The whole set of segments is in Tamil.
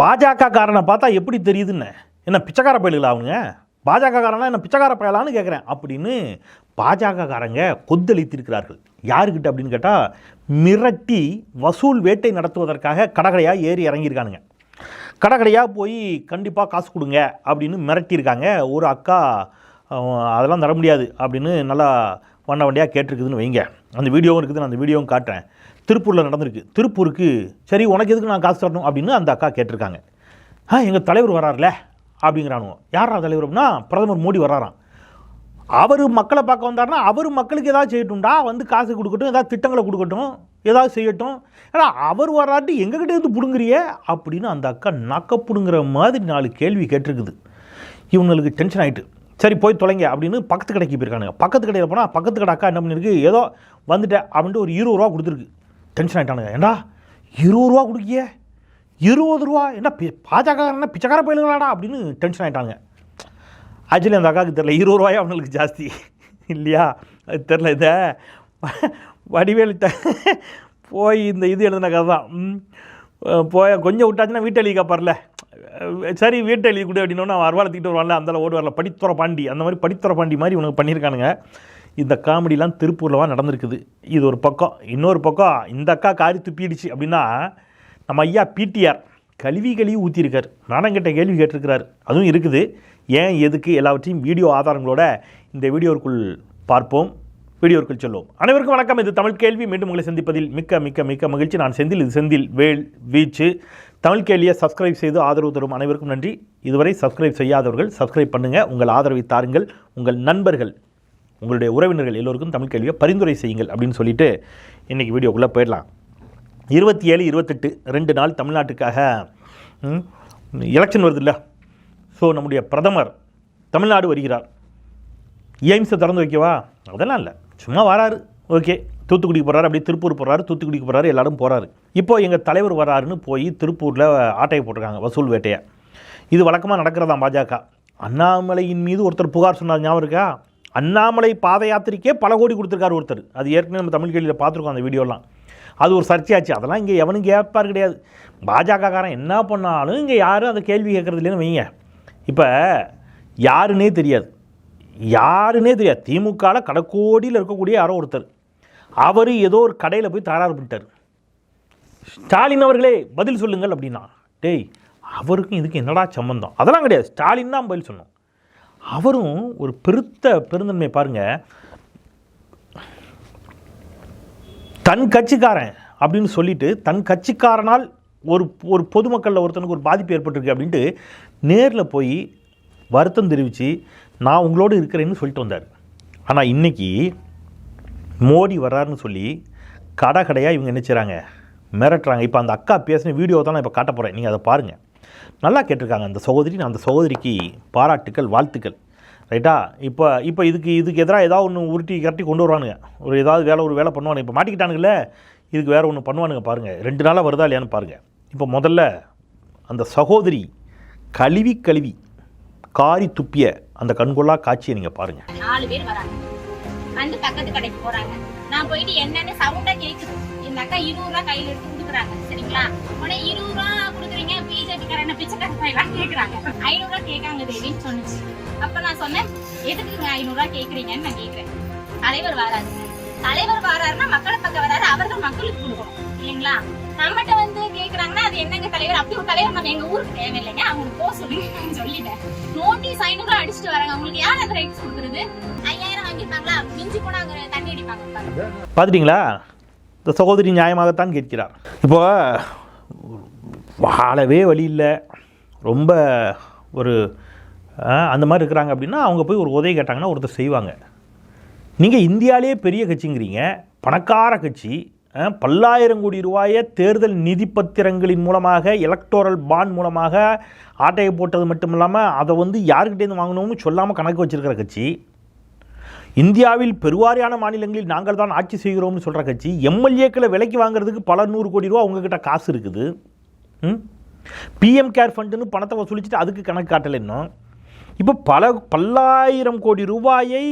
பாஜக காரனை பார்த்தா எப்படி தெரியுதுன்னு? என்ன பிச்சைக்கார பயலுகளா அவனுங்க? பாஜக காரனா என்ன பிச்சைக்கார பயலான்னு கேட்குறேன் அப்படின்னு பாஜக காரங்க கொந்தளித்திருக்கிறார்கள். யாருக்கிட்ட அப்படின்னு கேட்டால் மிரட்டி வசூல் வேட்டை நடத்துவதற்காக கடகடையாக ஏறி இறங்கியிருக்கானுங்க. கடகடையாக போய் கண்டிப்பாக காசு கொடுங்க அப்படின்னு மிரட்டியிருக்காங்க. ஒரு அக்கா அதெல்லாம் தர முடியாது அப்படின்னு நல்லா வண்ண வண்டியாக கேட்டிருக்குதுன்னு வைங்க. அந்த வீடியோவும் இருக்குது நான் அந்த வீடியோவும் காட்டுறேன். திருப்பூரில் நடந்திருக்கு. திருப்பூருக்கு சரி உனக்கு எதுக்கு நான் காசு தரணும் அப்படின்னு அந்த அக்கா கேட்டிருக்காங்க. ஆ எங்கள் தலைவர் வராருல? அப்படிங்கிறானுவோம் யாரா தலைவர் அப்படின்னா பிரதமர் மோடி வராராம் அவர் மக்களை பார்க்க வந்தாருன்னா அவர் மக்களுக்கு ஏதாவது செய்யட்டும்டா. வந்து காசு கொடுக்கட்டும் ஏதாவது திட்டங்களை கொடுக்கட்டும் ஏதாவது செய்யட்டும். ஏன்னா அவர் வராட்டி எங்ககிட்ட இருந்து பிடுங்குறியே? அப்படின்னு அந்த அக்கா நக்க பிடுங்குற மாதிரி நாலு கேள்வி கேட்டிருக்குது. இவங்களுக்கு டென்ஷன் ஆகிட்டு சரி போய் தொலைங்க அப்படின்னு பக்கத்து கடைக்கு போயிருக்கானுங்க. பக்கத்து கடையில் போனால் பக்கத்து கடை அக்கா என்ன பண்ணியிருக்கு? ஏதோ வந்துட்டேன் அப்படின்ட்டு ஒரு இருபது ரூபா கொடுத்துருக்கு. டென்ஷன் ஆகிட்டானுங்க ஏண்டா? இருபது ரூபா கொடுக்கியே? இருபது ரூபா? என்ன பி- பாஜக என்ன பிச்சைக்கார பயிலுங்களாடா? அப்படின்னு டென்ஷன் ஆகிட்டானுங்க ஆக்சுவலி அந்த அக்காவுக்கு தெரில இருபது ரூபாயே அவங்களுக்கு ஜாஸ்தி. இல்லையா? அது தெரில இதை. வடிவேலிட்ட போய் இந்த இது எழுதின கதை தான். போய் கொஞ்சம் விட்டாச்சுன்னா வீட்டை எழுதி பரல. சரி வீட்டை எழுதி கொடு அப்படின்னா அவன் அருவாளை தூக்கிட்டு வருவான்ல அந்த ஓடு வரல. படித்துற பாண்டி அந்த மாதிரி படித்துற பாண்டி மாதிரி இவனுக்கு பண்ணியிருக்கானுங்க. இந்த காமெடிலாம் திருப்பூர்லவா நடந்திருக்குது. இது ஒரு பக்கம். இன்னொரு பக்கம் இந்த அக்கா காரி துப்பிடுச்சு அப்படின்னா நம்ம ஐயா பிடிஆர் கழுவி கழுவி ஊற்றிருக்கார் நானும் கிட்ட கேள்வி கேட்டிருக்கிறார். அதுவும் இருக்குது. ஏன் எதுக்கு எல்லாவற்றையும் வீடியோ ஆதாரங்களோட இந்த வீடியோவுக்குள் பார்ப்போம். வீடியோக்குள் சொல்லுவோம் அனைவருக்கும் வணக்கம். இது தமிழ் கேள்வி. மீண்டும் உங்களை சந்திப்பதில் மிக்க மிக்க மிக்க மகிழ்ச்சி. நான் செந்தில். இது செந்தில் வேல் வீச்சு. தமிழ் கேள்வியை சப்ஸ்கிரைப் செய்து ஆதரவு தரும் அனைவருக்கும் நன்றி. இதுவரை சப்ஸ்கிரைப் செய்யாதவர்கள் சப்ஸ்கிரைப் பண்ணுங்கள் உங்கள் ஆதரவை தாருங்கள். உங்கள் நண்பர்கள் உங்களுடைய உறவினர்கள் எல்லோருக்கும் தமிழ் கேள்வியை பரிந்துரை செய்யுங்கள் அப்படின்னு சொல்லிட்டு இன்றைக்கி வீடியோக்குள்ளே போயிடலாம். இருபத்தி ஏழு இருபத்தெட்டு ரெண்டு நாள் தமிழ்நாட்டுக்காக எலெக்ஷன் வருதுல்ல ஸோ நம்முடைய பிரதமர் தமிழ்நாடு வருகிறார். எய்ம்ஸை திறந்து வைக்கவா? அதெல்லாம் இல்லை. சும்மா வராரு. ஓகே. தூத்துக்குடிக்கு போகிறாரு அப்படியே திருப்பூர் போகிறாரு தூத்துக்குடிக்கு போகிறாரு எல்லாரும் போகிறாரு இப்போ எங்கள் தலைவர் வராருன்னு போய் திருப்பூரில் ஆட்டையை போட்டிருக்காங்க வசூல் வேட்டையை. இது வழக்கமாக நடக்கிறதா பாஜக? அண்ணாமலையின் மீது ஒருத்தர் புகார் சொன்னார் ஞாபகம் இருக்கா? அண்ணாமலை பாத யாத்திரைக்கே பல கோடி கொடுத்துருக்காரு ஒருத்தர். அது ஏற்கனவே நம்ம தமிழ் கேள்வியில் பார்த்துருக்கோம் அந்த வீடியோலாம். அது ஒரு சர்ச்சையாச்சு. அதெல்லாம் இங்கே எவனும் கேட்பார் கிடையாது. பாஜகக்காரன் என்ன பண்ணாலும் இங்கே யாரும் அந்த கேள்வி கேட்குறது இல்லைன்னு வைங்க. இப்போ யாருன்னே தெரியாது. யாருன்னே தெரியாது. திமுகவில் கடைக்கோடியில் இருக்கக்கூடிய யாரோ ஒருத்தர். அவர் ஏதோ ஒரு கடையில் போய் தகராறு பண்ணிட்டார். ஸ்டாலின் அவர்களே பதில் சொல்லுங்கள் அப்படின்னா. டேய் அவருக்கும் இதுக்கு என்னடா சம்பந்தம்? அதெல்லாம் கிடையாது. ஸ்டாலின் தான் பதில் சொன்னோம் அவரும் ஒரு பெருத்த பெருந்தன்மை பாருங்கள் தன் கட்சிக்காரன் அப்படின்னு சொல்லிட்டு தன் கட்சிக்காரனால் ஒரு ஒரு பொதுமக்களில் ஒருத்தனுக்கு ஒரு பாதிப்பு ஏற்பட்டிருக்கு அப்படின்ட்டு நேரில் போய் வருத்தம் தெரிவித்து நான் உங்களோடு இருக்கிறேன்னு சொல்லிட்டு வந்தார். ஆனால் இன்னைக்கு மோடி வர்றாருன்னு சொல்லி கடை கடையாக இவங்க என்ன செய்கிறாங்க மிரட்டுறாங்க. இப்போ அந்த அக்கா பேசின வீடியோ தான் நான் இப்போ காட்ட போகிறேன் நீங்கள் அதை பாருங்கள் நல்லா கேட்டிருக்காங்க அந்த சகோதரி. நான் அந்த சகோதரிக்கு பாராட்டுக்கள் வாழ்த்துக்கள். ரைட்டா? இப்போ இப்போ இதுக்கு இதுக்கு எதிராக ஏதாவது ஒன்று உருட்டி கரட்டி கொண்டு வருவானுங்க. ஒரு ஏதாவது வேலை ஒரு வேலை பண்ணுவானுங்க. இப்போ மாட்டிக்கிட்டானுங்களே இதுக்கு வேறு ஒன்று பண்ணுவானுங்க பாருங்கள் ரெண்டு நாளாக வருதா இல்லையான்னு பாருங்கள் இப்போ முதல்ல அந்த சகோதரி கழுவி கழுவி காரி துப்பிய அந்த கண்கொள்ளா காட்சியை நீங்கள் பாருங்கள் நாலு பேர் வராங்க. வந்து பக்கத்து கடைக்கு போறாங்க. நான் போயிட்டு என்னன்னு சவுண்டா கேக்குது. இந்த அக்கா இருபது ரூபா கையில எடுத்து கொடுக்குறாங்க. சரிங்களா? உடனே இருபது ரூபா கொடுக்குறீங்க பிஜேபி காரன பிச்சைக்கார எல்லாம் கேக்குறாங்க. ஐநூறு ரூபா கேட்காங்க தேவின்னு சொன்னுச்சு அப்ப நான் சொன்னேன் எதுக்கு ஐநூறு ரூபா கேக்குறீங்கன்னு நான் கேக்குறேன். தலைவர் வராது தலைவர் வராருன்னா மக்களை பக்கம் வராரு அவர்கள் மக்களுக்கு கொடுக்கணும். இல்லைங்களா? நம்மகிட்ட வந்து கேக்குறாங்கன்னா அது என்னங்க தலைவர்? அப்படி ஒரு தலைவர் நம்ம எங்க ஊருக்கு தேவையில்லைங்க. அவங்களுக்கு போக சொல்லுங்க சொல்லிட்டேன். நோட்டீஸ் ஐநூறு அடிச்சுட்டு வராங்க. அவங்களுக்கு யார் அந்த ரைட்ஸ் கொடுக்குறது? ஐயாயிரம் வாங்கியிருப்பாங்களா மிஞ்சி போனா அங்க தண்ணி அடிப்பாங்க பாத்துட்டீங்களா? இந்த சகோதரி நியாயமாகத்தான் கேட்கிறார். இப்போ வாழவே வழி இல்லை. ரொம்ப ஒரு அந்த மாதிரி இருக்கிறாங்க அப்படின்னா அவங்க போய் ஒரு உதவி கேட்டாங்கன்னா ஒருத்தர் செய்வாங்க. நீங்கள் இந்தியாவிலே பெரிய கட்சிங்கிறீங்க. பணக்கார கட்சி. பல்லாயிரம் கோடி ரூபாயை தேர்தல் நிதி பத்திரங்களின் மூலமாக எலக்டோரல் பாண்ட் மூலமாக ஆட்டையை போட்டது மட்டும் இல்லாமல் அதை வந்து யாருக்கிட்டேருந்து வாங்கணும்னு சொல்லாமல் கணக்கு வச்சிருக்கிற கட்சி இந்தியாவில் பெருவாரியான மாநிலங்களில் நாங்கள் தான் ஆட்சி செய்கிறோம்னு சொல்கிற கட்சி எம்எல்ஏக்களை விலைக்கு வாங்குறதுக்கு பல நூறு கோடி ரூபா உங்ககிட்ட காசு இருக்குது. ம்? பிஎம் கேர் ஃபண்டுன்னு பணத்தை வசூலிச்சுட்டு அதுக்கு கணக்கு காட்டலை இன்னும். இப்போ பல பல்லாயிரம் கோடி ரூபாயை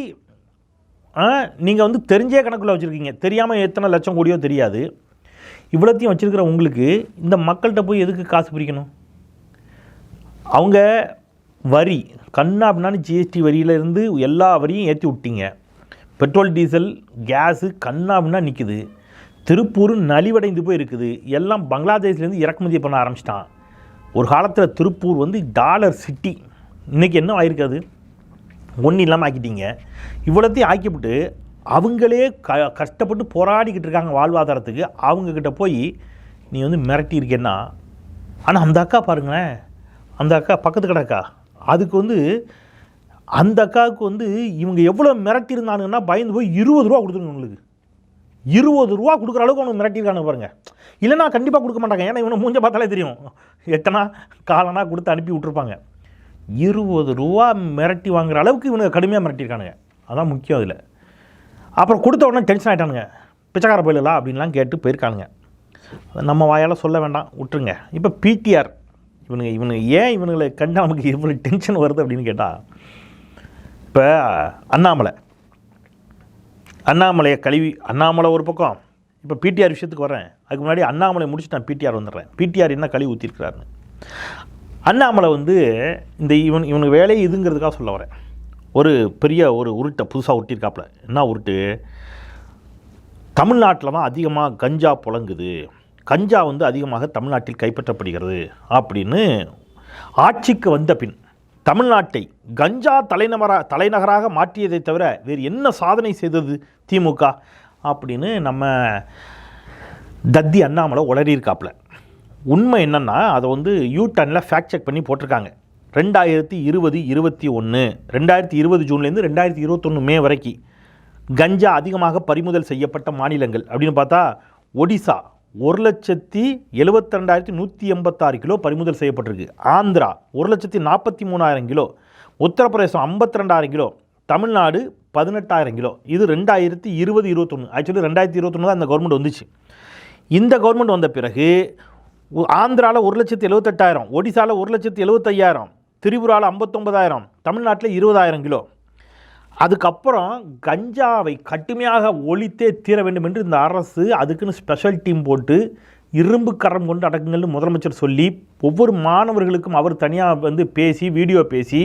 நீங்கள் வந்து தெரிஞ்சே கணக்கில் வச்சுருக்கீங்க. தெரியாமல் எத்தனை லட்சம் கோடியோ தெரியாது. இவ்வளோத்தையும் வச்சுருக்கிற உங்களுக்கு இந்த மக்கள்கிட்ட போய் எதுக்கு காசு பிரிக்கணும்? அவங்க வரி கண்ணா அப்படின்னா ஜிஎஸ்டி வரியிலேருந்து எல்லா வரியும் ஏற்றி விட்டீங்க. பெட்ரோல் டீசல் கேஸு கண்ணா அப்படின்னா நிற்குது திருப்பூர் நலிவடைந்து போய் இருக்குது எல்லாம் பங்களாதேஷ்லேருந்து இறக்குமதி பண்ண ஆரம்பிச்சிட்டான். ஒரு காலத்தில் திருப்பூர் வந்து டாலர் சிட்டி. இன்றைக்கி என்ன ஆயிருக்காது ஒன்றும் இல்லாமல் ஆக்கிட்டீங்க. இவ்வளோத்தையும் ஆக்கிவிட்டு அவங்களே க கஷ்டப்பட்டு போராடிக்கிட்டு இருக்காங்க வாழ்வாதாரத்துக்கு. அவங்கக்கிட்ட போய் நீ வந்து மிரட்டி இருக்கேன்னா ஆனால் அந்த அக்கா பாருங்களேன் அந்த அக்கா பக்கத்து கடை அக்கா. அதுக்கு வந்து அந்த அக்காவுக்கு வந்து இவங்க எவ்வளோ மிரட்டியிருந்தானுங்கன்னா பயந்து போய் இருபது ரூபா கொடுத்துருங்க உங்களுக்கு இருபது ரூபா கொடுக்குற அளவுக்கு அவனுக்கு மிரட்டியிருக்கானுங்க பாருங்கள் இல்லைன்னா கண்டிப்பாக கொடுக்க மாட்டாங்க. ஏன்னா இவனை மூஞ்ச பார்த்தாலே தெரியும். எட்டனா காலனா கொடுத்து அனுப்பி விட்ருப்பாங்க இருபது ரூபா மிரட்டி வாங்குற அளவுக்கு இவனுக்கு கடுமையாக மிரட்டியிருக்கானுங்க. அதான் முக்கியம் அதில். அப்புறம் கொடுத்த உடனே டென்ஷன் ஆகிட்டானுங்க பிச்சைக்கார போயிடலாம் அப்படின்லாம் கேட்டு போயிருக்கானுங்க. நம்ம வாயால் சொல்ல வேண்டாம் விட்டுருங்க. இப்போ பிடிஆர் இவனுங்க இவனுங்க ஏன் இவனுங்களை கண்டு நமக்கு இவ்வளோ டென்ஷன் வருது அப்படின்னு கேட்டால் இப்போ அண்ணாமலை. அண்ணாமலையை கழுவி அண்ணாமலை ஒரு பக்கம். இப்போ பிடிஆர் விஷயத்துக்கு வரேன் அதுக்கு முன்னாடி அண்ணாமலை முடிச்சுட்டு நான் பிடிஆர் வந்துடுறேன். பிடிஆர் என்ன கழுவி ஊற்றிருக்கிறாருன்னு அண்ணாமலை வந்து இந்த இவன் இவனுக்கு வேலையே இதுங்கிறதுக்காக சொல்ல வரேன். ஒரு பெரிய ஒரு உருட்டை புதுசாக உருட்டியிருக்காப்புல. என்ன உருட்டு? தமிழ்நாட்டில் தான் அதிகமாக கஞ்சா புழங்குது. கஞ்சா வந்து அதிகமாக தமிழ்நாட்டில் கைப்பற்றப்படுகிறது அப்படின்னு ஆட்சிக்கு வந்த பின் தமிழ்நாட்டை கஞ்சா தலைநகராக தலைநகராக மாற்றியதை தவிர வேறு என்ன சாதனை செய்தது திமுக? அப்படின்னு நம்ம தத்தி அண்ணாமலை உளறியிருக்காப்புல. உண்மை என்னென்னா அதை வந்து யூ டர்னில் ஃபேக்ட் செக் பண்ணி போட்டிருக்காங்க. ரெண்டாயிரத்தி இருபது இருபத்தி ஒன்று ரெண்டாயிரத்தி இருபது ஜூன்லேருந்து ரெண்டாயிரத்தி இருபத்தொன்று மே வரைக்கும் கஞ்சா அதிகமாக பறிமுதல் செய்யப்பட்ட மாநிலங்கள் அப்படின்னு பார்த்தா ஒடிசா ஒரு லட்சத்தி எழுபத்தி ரெண்டாயிரத்தி நூற்றி எண்பத்தாறு கிலோ பறிமுதல் செய்யப்பட்டிருக்கு. ஆந்திரா ஒரு லட்சத்தி நாற்பத்தி மூணாயிரம் கிலோ. உத்தரப்பிரதேசம் ஐம்பத்தி ரெண்டாயிரம் கிலோ. தமிழ்நாடு பதினெட்டாயிரம் கிலோ. இது ரெண்டாயிரத்தி இருபது இருபத்தொன்று ஆக்சுவலி ரெண்டாயிரத்தி இருபத்தொன்று தான் அந்த கவர்மெண்ட் வந்துச்சு. இந்த கவர்மெண்ட் வந்த பிறகு ஆந்திராவில் ஒரு லட்சத்தி எழுபத்தெட்டாயிரம் ஒடிசாவில் ஒரு லட்சத்தி எழுபத்தையாயிரம் திரிபுராவில் ஐம்பத்தொம்பதாயிரம் தமிழ்நாட்டில் இருபதாயிரம் கிலோ. அதுக்கப்புறம் கஞ்சாவை கடுமையாக ஒழித்தே தீர வேண்டும் என்று இந்த அரசு அதுக்குன்னு ஸ்பெஷல் டீம் போட்டு இரும்பு கரம் கொண்டு அடக்குங்கள்னு முதலமைச்சர் சொல்லி ஒவ்வொரு மாணவர்களுக்கும் அவர் தனியாக வந்து பேசி வீடியோ பேசி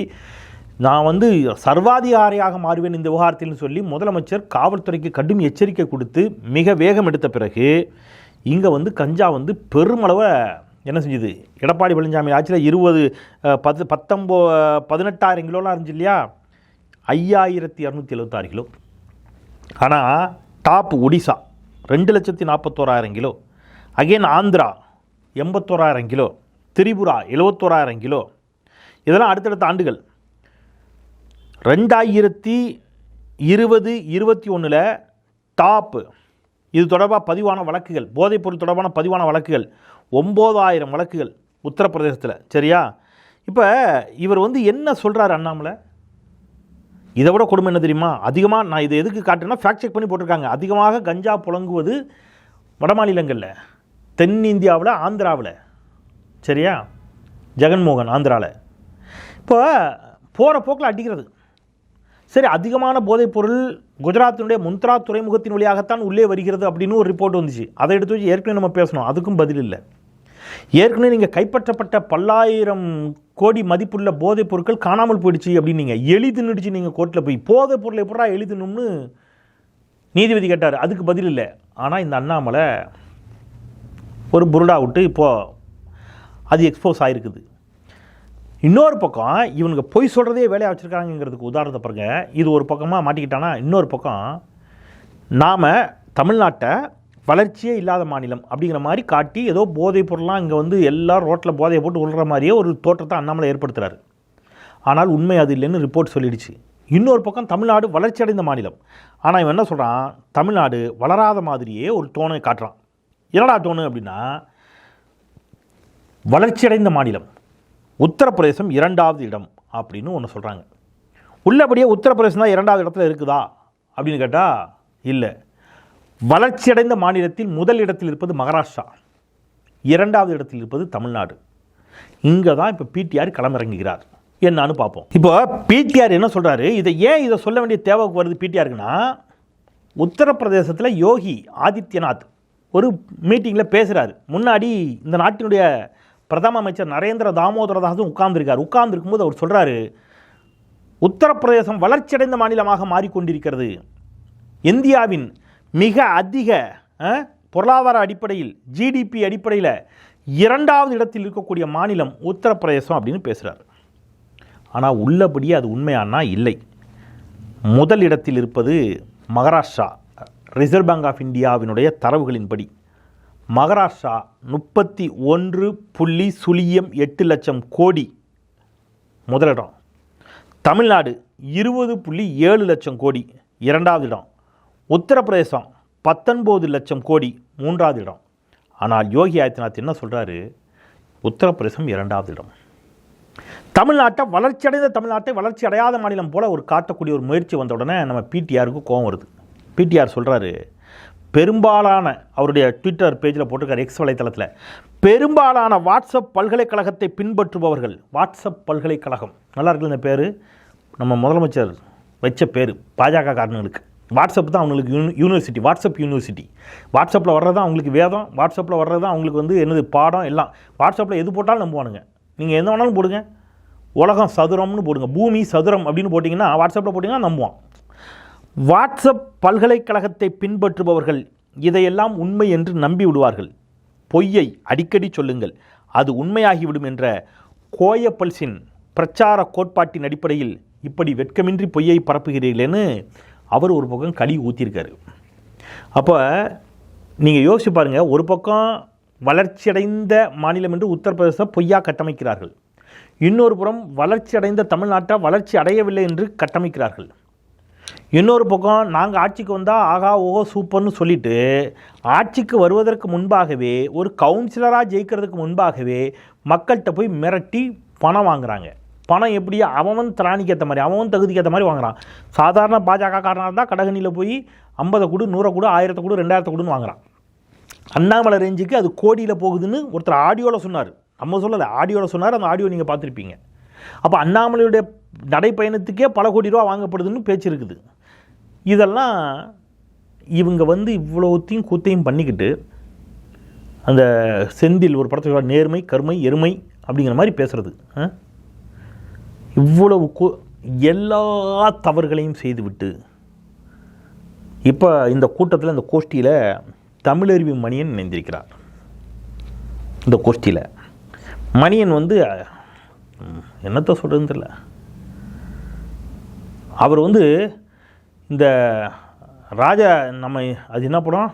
நான் வந்து சர்வாதிகாரியாக மாறுவேன் இந்த விவகாரத்தில்னு சொல்லி முதலமைச்சர் காவல்துறைக்கு கடும் எச்சரிக்கை கொடுத்து மிக வேகம் எடுத்த பிறகு இங்கே வந்து கஞ்சா வந்து பெருமளவை என்ன செஞ்சுது? எடப்பாடி பழனிசாமி ஆட்சியில் இருபது பத்து பத்தொம்போ பதினெட்டாயிரம் கிலோலாம் இருந்துச்சு இல்லையா? ஐயாயிரத்தி இரநூத்தி எழுபத்தாறு கிலோ. ஆனால் டாப் ஒடிசா ரெண்டு லட்சத்தி நாற்பத்தோராயிரம் கிலோ. அகைன் ஆந்திரா எண்பத்தோராயிரம் கிலோ. திரிபுரா எழுபத்தோராயிரம் கிலோ. இதெல்லாம் அடுத்தடுத்த ஆண்டுகள். ரெண்டாயிரத்தி இருபது இருபத்தி ஒன்றில் டாப்பு இது தொடர்பாக பதிவான வழக்குகள் போதைப்பொருள் தொடர்பான பதிவான வழக்குகள் ஒம்பதாயிரம் வழக்குகள் உத்தரப்பிரதேசத்தில். சரியா? இப்போ இவர் வந்து என்ன சொல்கிறார் அண்ணாமலை? இதை விட கொடுமை என்ன தெரியுமா? அதிகமாக நான் இதை எதுக்கு காட்டுனா ஃபேக்ட் செக் பண்ணி போட்டிருக்காங்க. அதிகமாக கஞ்சா புழங்குவது வட மாநிலங்களில் தென்னிந்தியாவில் ஆந்திராவில். சரியா? ஜெகன்மோகன் ஆந்திராவில் இப்போ போகிற போக்கில் அடிக்கிறது. சரி அதிகமான போதைப்பொருள் குஜராத்தினுடைய முந்த்ரா துறைமுகத்தின் வழியாகத்தான் உள்ளே வருகிறது அப்படின்னு ஒரு ரிப்போர்ட் வந்துச்சு. அதை எடுத்து வச்சு ஏற்கனவே நம்ம பேசணும். அதுக்கும் பதில் இல்லை. ஏற்கனவே நீங்கள் கைப்பற்றப்பட்ட பல்லாயிரம் கோடி மதிப்புள்ள போதைப் பொருட்கள் காணாமல் போயிடுச்சு அப்படின்னு நீங்கள் எழுதி தின்னுடுச்சு நீங்கள் கோர்ட்டில் போய். போதைப் பொருளை எப்படா எழுதணும்னு நீதிபதி கேட்டார். அதுக்கு பதில் இல்லை. ஆனால் இந்த அண்ணாமலை ஒரு புருடா விட்டு இப்போது அது எக்ஸ்போஸ் ஆகிருக்குது இன்னொரு பக்கம் இவனுக்கு பொய் சொல்கிறதே வேலையாக வச்சுருக்காங்கிறதுக்கு உதாரணத்தை பாருங்க. இது ஒரு பக்கமாக மாட்டிக்கிட்டானா இன்னொரு பக்கம் நாம் தமிழ்நாட்டை வளர்ச்சியே இல்லாத மாநிலம் அப்படிங்கிற மாதிரி காட்டி ஏதோ போதைப் பொருளாக இங்கே வந்து எல்லாம் ரோட்டில் போதையை போட்டு விழுற மாதிரியே ஒரு தோற்றத்தை அண்ணாமலை ஏற்படுத்துகிறாரு ஆனால் உண்மை அது இல்லைன்னு ரிப்போர்ட் சொல்லிடுச்சு. இன்னொரு பக்கம் தமிழ்நாடு வளர்ச்சி அடைந்த மாநிலம். ஆனால் இவன் என்ன சொல்கிறான் தமிழ்நாடு வளராத மாதிரியே ஒரு தோணை காட்டுறான். என்னடா தோணு அப்படின்னா வளர்ச்சியடைந்த மாநிலம். உத்தரப்பிரதேசம் இரண்டாவது இடம் அப்படின்னு ஒன்று சொல்கிறாங்க உள்ளபடியே உத்தரப்பிரதேசம் தான் இரண்டாவது இடத்துல இருக்குதா அப்படின்னு கேட்டால் இல்லை. வளர்ச்சியடைந்த மாநிலத்தில் முதல் இடத்தில் இருப்பது மகாராஷ்டிரா. இரண்டாவது இடத்தில் இருப்பது தமிழ்நாடு. இங்கே தான் இப்போ பிடிஆர் களமிறங்குகிறார். என்னான்னு பார்ப்போம் இப்போ பிடிஆர் என்ன சொல்கிறாரு இதை ஏன் இதை சொல்ல வேண்டிய தேவைக்கு வருது பிடிஆருக்குன்னா உத்தரப்பிரதேசத்தில் யோகி ஆதித்யநாத் ஒரு மீட்டிங்கில் பேசுகிறாரு முன்னாடி இந்த நாட்டினுடைய பிரதம அமைச்சர் நரேந்திர தாமோதரதாஸும் உட்கார்ந்துருக்கார். உட்கார்ந்துருக்கும்போது அவர் சொல்கிறாரு உத்தரப்பிரதேசம் வளர்ச்சியடைந்த மாநிலமாக மாறிக்கொண்டிருக்கிறது. இந்தியாவின் மிக அதிக பொருளாதார அடிப்படையில் ஜிடிபி அடிப்படையில் இரண்டாவது இடத்தில் இருக்கக்கூடிய மாநிலம் உத்தரப்பிரதேசம் அப்படின்னு பேசுகிறார் ஆனால் உள்ளபடியே அது உண்மையானா? இல்லை. முதல் இடத்தில் இருப்பது மகாராஷ்டிரா ரிசர்வ் பேங்க் ஆஃப் இந்தியாவினுடைய தரவுகளின்படி. மகாராஷ்டிரா முப்பத்தி ஒன்று புள்ளி சுழியம் எட்டு லட்சம் கோடி முதலிடம். தமிழ்நாடு இருபது புள்ளி ஏழு லட்சம் கோடி இரண்டாவது இடம். உத்தரப்பிரதேசம் பத்தொன்பது லட்சம் கோடி மூன்றாவது இடம். ஆனால் யோகி ஆதித்யநாத் என்ன சொல்கிறாரு உத்தரப்பிரதேசம் இரண்டாவது இடம். தமிழ்நாட்டை வளர்ச்சியடைந்த தமிழ்நாட்டை வளர்ச்சி அடையாத மாநிலம் போல் ஒரு காட்டக்கூடிய ஒரு முயற்சி வந்த உடனே நம்ம பிடிஆருக்கு கோவம் வருது. பிடிஆர் சொல்கிறாரு பெரும்பாலான அவருடைய ட்விட்டர் பேஜில் போட்டிருக்கார் எக்ஸ் வலைத்தளத்தில். பெரும்பாலான வாட்ஸ்அப் பல்கலைக்கழகத்தை பின்பற்றுபவர்கள் வாட்ஸ்அப் பல்கலைக்கழகம். நல்லா இருக்குது இந்த பேர்? நம்ம முதலமைச்சர் வச்ச பேர் பாஜக காரணங்களுக்கு. வாட்ஸ்அப் தான் அவங்களுக்கு யூனி யூனிவர்சிட்டி வாட்ஸ்அப் யூனிவர்சிட்டி வாட்ஸ்அப்பில் வர்றது தான் அவங்களுக்கு வேதம் வாட்ஸ்அப்பில் வர்றது தான் அவங்களுக்கு வந்து என்னது பாடம் எல்லாம். வாட்ஸ்அப்பில் எது போட்டாலும் நம்புவானுங்க. நீங்கள் எந்த வேணாலும் போடுங்க. உலகம் சதுரம்னு போடுங்க. பூமி சதுரம் அப்படின்னு போட்டிங்கன்னா வாட்ஸ்அப்பில் போட்டிங்கன்னா நம்புவான். வாட்ஸ்அப் பல்கலைக்கழகத்தை பின்பற்றுபவர்கள் இதையெல்லாம் உண்மை என்று நம்பி விடுவார்கள். பொய்யை அடிக்கடி சொல்லுங்கள். அது உண்மையாகிவிடும் என்ற கோயப்பல்சின் பிரச்சார கோட்பாட்டின் அடிப்படையில் இப்படி வெட்கமின்றி பொய்யை பரப்புகிறீர்களேன்னு அவர் ஒரு பக்கம் களி ஊற்றிருக்காரு அப்போ நீங்கள் யோசிச்சு பாருங்கள் ஒரு பக்கம் வளர்ச்சியடைந்த மாநிலம் என்று உத்தரப்பிரதேசம் பொய்யா கட்டமைக்கிறார்கள். இன்னொரு புறம் வளர்ச்சியடைந்த தமிழ்நாட்டை வளர்ச்சி அடையவில்லை என்று கட்டமைக்கிறார்கள். இன்னொரு பக்கம் நாங்கள் ஆட்சிக்கு வந்தால் ஆகா ஓஹோ சூப்பர்னு சொல்லிட்டு ஆட்சிக்கு வருவதற்கு முன்பாகவே ஒரு கவுன்சிலராக ஜெயிக்கிறதுக்கு முன்பாகவே மக்கள்கிட்ட போய் மிரட்டி பணம் வாங்குறாங்க. பணம் எப்படி? அவன் திராணிக்கு ஏற்ற மாதிரி அவன் தகுதிக்கு ஏற்ற மாதிரி வாங்குறான். சாதாரண பாஜக காரனாக இருந்தால் கடகணியில் போய் ஐம்பதை கொடு நூறை கொடு ஆயிரத்தை கொடு ரெண்டாயிரத்தை கொடுன்னு வாங்குறான். அண்ணாமலை ரேஞ்சுக்கு அது கோடியில் போகுதுன்னு ஒருத்தர் ஆடியோவில் சொன்னார். நம்ம சொல்லலை ஆடியோவில் சொன்னார் அந்த ஆடியோ நீங்கள் பார்த்துருப்பீங்க. அப்போ அண்ணாமலையுடைய நடைப்பயணத்துக்கே பல கோடி ரூபா வாங்கப்படுதுன்னு பேச்சு இருக்குது. இதெல்லாம் இவங்க வந்து இவ்வளோத்தையும் கூத்தையும் பண்ணிக்கிட்டு அந்த செந்தில் ஒரு படத்தில் நேர்மை கருமை எருமை அப்படிங்கிற மாதிரி பேசுகிறது இவ்வளவு கு- எல்லா தவறுகளையும் செய்துவிட்டு இப்போ இந்த கூட்டத்தில் இந்த கோஷ்டியில் தமிழறிவு மணியன் இணைந்திருக்கிறார். இந்த கோஷ்டியில். மணியன் வந்து என்னத்தை என்னத்த சொல்கிறதுன்னு தெரியல. அவர் வந்து இந்த ராஜா நம்ம அது என்ன படம்?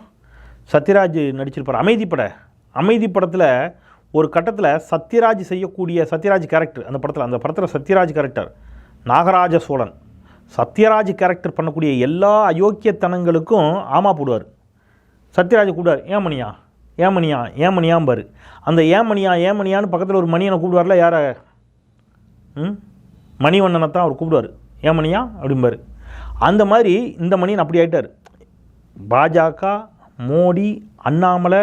சத்யராஜ் நடிச்சிருப்பார். அமைதி பட. அமைதி படத்தில் ஒரு கட்டத்தில் சத்யராஜ் செய்யக்கூடிய சத்யராஜ் கேரக்டர் அந்த படத்தில் அந்த படத்தில் சத்யராஜ் கேரக்டர் நாகராஜ சோழன். சத்யராஜ் கேரக்டர் பண்ணக்கூடிய எல்லா அயோக்கியத்தனங்களுக்கும் ஆமா போடுவார். சத்யராஜ் கூப்பிடுவார் ஏமணியா ஏமணியா ஏமணியாம்பார் அந்த ஏமணியா ஏமணியான்னு பக்கத்தில் ஒரு மணியனை கூப்பிடுவார்ல யாரை? ம்? மணிவண்ணனை தான் அவர் கூப்பிடுவார். ஏமணியா அப்படிம்பார் அப்படிம்பாரு. அந்த மாதிரி இந்த மணியன் அப்படி ஆயிட்டார். பாஜக மோடி அண்ணாமலை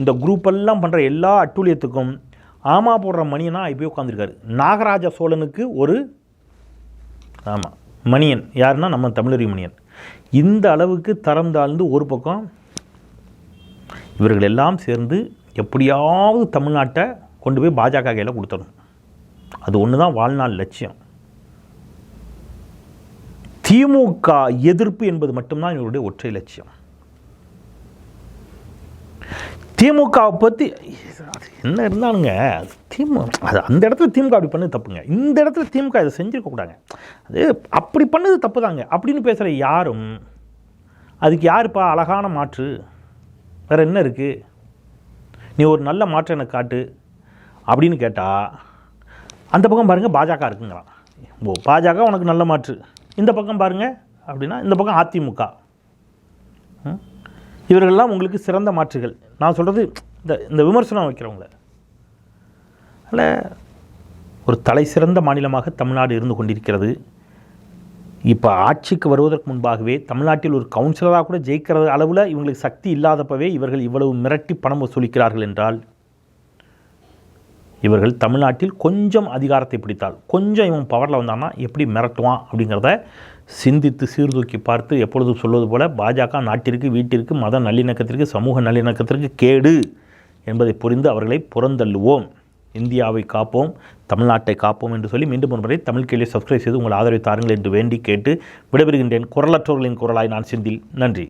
இந்த குரூப்பெல்லாம் பண்ணுற எல்லா அட்டூழியத்துக்கும் ஆமா போடுற மணியனா இப்போயே உட்காந்துருக்காரு நாகராஜ சோழனுக்கு ஒரு ஆமாம் மணியன். யாருன்னா நம்ம தமிழறி மணியன். இந்த அளவுக்கு தரம் தாழ்ந்து ஒரு பக்கம் இவர்கள் எல்லாம் சேர்ந்து எப்படியாவது தமிழ்நாட்டை கொண்டு போய் பாஜக கையில் கொடுத்தணும் அது ஒன்று தான் வாழ்நாள் லட்சியம். திமுக எதிர்ப்பு என்பது மட்டும்தான் இவருடைய ஒற்றை லட்சியம். திமுகவை பற்றி என்ன இருந்தாலுங்க திமுக திமு அது அந்த இடத்துல திமுக அப்படி பண்ணது தப்புங்க. இந்த இடத்துல திமுக இதை செஞ்சிருக்க கூடாங்க அது அப்படி பண்ணது தப்பு தாங்க அப்படின்னு பேசுகிற யாரும் அதுக்கு யாருப்பா அழகான மாற்று? வேறு என்ன இருக்குது நீ ஒரு நல்ல மாற்றம் எனக்கு காட்டு அப்படின்னு கேட்டால் அந்த பக்கம் பாருங்கள் பாஜக இருக்குங்கிறான் ஓ பாஜக உனக்கு நல்ல மாற்று. இந்த பக்கம் பாருங்கள் அப்படின்னா இந்த பக்கம் அதிமுக. இவர்கள்லாம் உங்களுக்கு சிறந்த மாற்றுகள். நான் சொல்கிறது இந்த இந்த விமர்சனம் வைக்கிறவங்கள. அதில் ஒரு தலை சிறந்த மாநிலமாக தமிழ்நாடு இருந்து கொண்டிருக்கிறது. இப்போ ஆட்சிக்கு வருவதற்கு முன்பாகவே தமிழ்நாட்டில் ஒரு கவுன்சிலராக கூட ஜெயிக்கிற அளவில் இவங்களுக்கு சக்தி இல்லாதப்பவே இவர்கள் இவ்வளவு மிரட்டி பணம் வசூலிக்கிறார்கள் என்றால் இவர்கள் தமிழ்நாட்டில் கொஞ்சம் அதிகாரத்தை பிடித்தால் கொஞ்சம் இவன் பவரில் வந்தான்னா எப்படி மிரட்டுவான் அப்படிங்கிறத சிந்தித்து சீர்தூக்கி பார்த்து எப்பொழுதும் சொல்வது போல பாஜக நாட்டிற்கு வீட்டிற்கு மத நல்லிணக்கத்திற்கு சமூக நல்லிணக்கத்திற்கு கேடு என்பதை புரிந்து அவர்களை புறந்தள்ளுவோம். இந்தியாவை காப்போம் தமிழ்நாட்டை காப்போம் என்று சொல்லி மீண்டும் ஒரு முறை தமிழ் கேள்வி சப்ஸ்கிரைப் செய்து உங்கள் ஆதரவை தாருங்கள் என்று வேண்டி கேட்டு விடைபெறுகின்றேன். குரலற்றோர்களின் குரலாய் நான் சிந்தில். நன்றி.